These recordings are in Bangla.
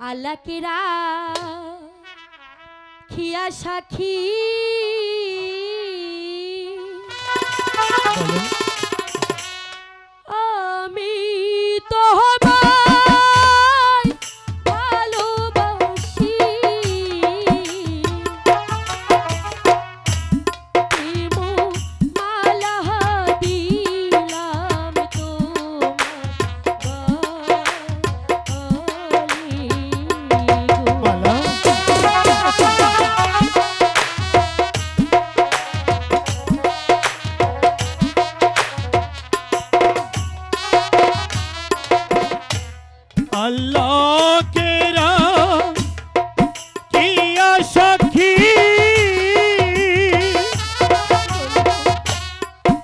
আলাকেরা খিয়া সাক্ষী।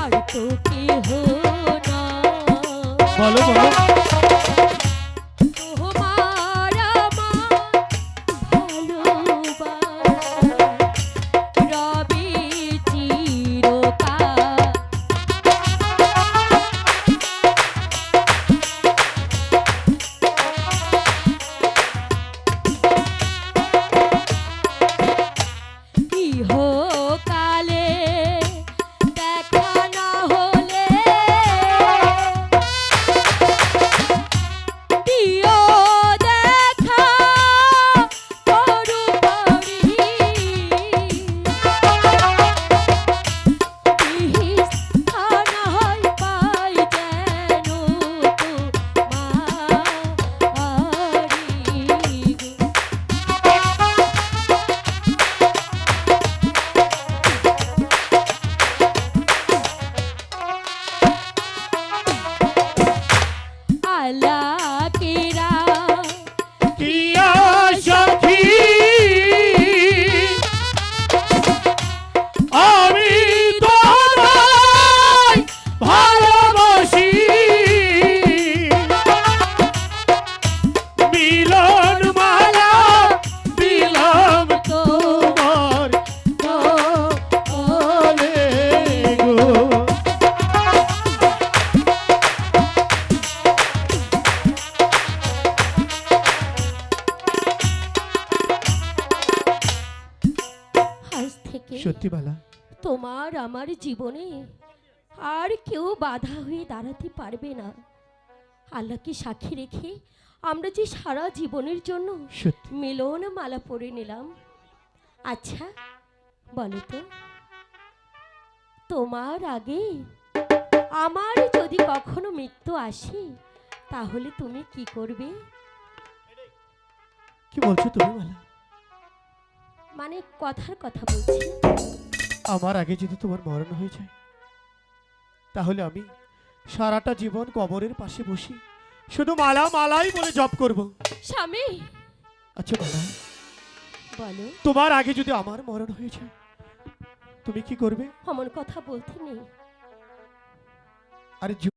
আর তো কেহ না। বলো বলো। থেকে সত্যি বালা। তোমার আমার জীবনে আর কেউ বাধা হয়ে দাঁড়াতে পারবে না। আল্লাহকে সাক্ষী রেখে আমরা যে সারা জীবনের জন্য মিলন মালা পরে নিলাম। আচ্ছা বলো তো তোমার আগে আমার যদি কখনো মৃত্যু আসে তাহলে তুমি কি করবে? কি বলছো তুমি বালা? মানে কথার কথা বলছি। আমার আগে যদি তোমার মরণ হয়ে যায় তাহলে আমি সারাটা জীবন কবরের পাশে বসি শুধু মালা মালাই বলে জপ করব। স্বামী! আচ্ছা মালা বলো। তোমার আগে যদি আমার মরণ হয়ে যায় তুমি কি করবে? অমন কথা বলতে নেই। আরে